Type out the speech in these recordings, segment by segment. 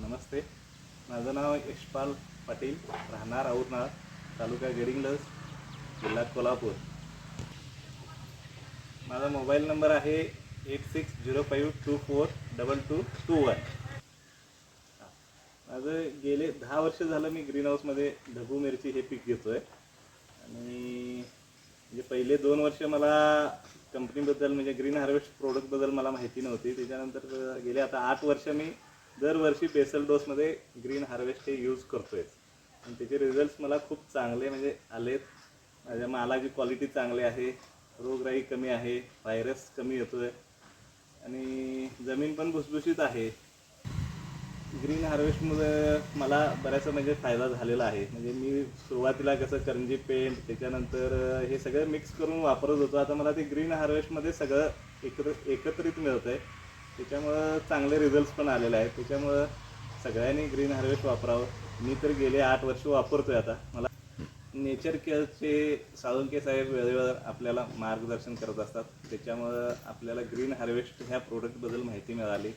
नमस्ते. माझं नाव यशपाल पाटील. राहणार औरनाळ तालुका गडिंगलज जिल्हा कोल्हापूर. माझा मोबाईल नंबर आहे eight six zero five two four double two two one माझं गेले दहा वर्ष झालं मी ग्रीन हाऊसमध्ये ढबू मिरची हे पीक घेतो आहे आणि म्हणजे पहिले दोन वर्ष मला कंपनीबद्दल म्हणजे ग्रीन हार्वेस्ट प्रोडक्टबद्दल मला माहिती नव्हती. त्याच्यानंतर गेले आता आठ वर्ष मी दरवर्षी बेसल डोसमध्ये ग्रीन हार्वेस्ट हे यूज करतो आहे आणि त्याचे रिझल्ट्स मला खूप चांगले म्हणजे आलेत. माझ्या मालाची क्वालिटी चांगली आहे. रोगराई कमी आहे. व्हायरस कमी येतो आहे आणि जमीन पण भुसभुशीत आहे. ग्रीन हार्वेस्टमुळे मला बऱ्याच म्हणजे फायदा झालेला आहे. म्हणजे मी सुरुवातीला कसं करंजी पेंट त्याच्यानंतर हे सगळं मिक्स करून वापरत होतो. आता मला ते ग्रीन हार्वेस्टमध्ये सगळं एकत्र एकत्रित मिळतं आहे त्याच्यामुळं चांगले रिझल्ट्स पण आलेले आहेत. त्याच्यामुळं सगळ्यांनी ग्रीन हार्वेस्ट वापरावं. मी तर गेले आठ वर्ष वापरतोय आता. मला नेचर केअरचे साळुंके साहेब वेळेवर आपल्याला मार्गदर्शन करत असतात. त्याच्यामुळं आपल्याला ग्रीन हार्वेस्ट ह्या प्रोडक्टबद्दल माहिती मिळाली.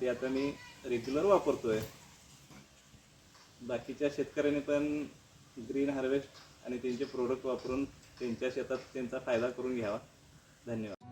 ते आता मी रेग्युलर वापरतोय. बाकीच्या शेतकऱ्यांनी पण ग्रीन हार्वेस्ट आणि त्यांचे प्रोडक्ट वापरून त्यांच्या शेतात त्यांचा फायदा करून घ्यावा. धन्यवाद.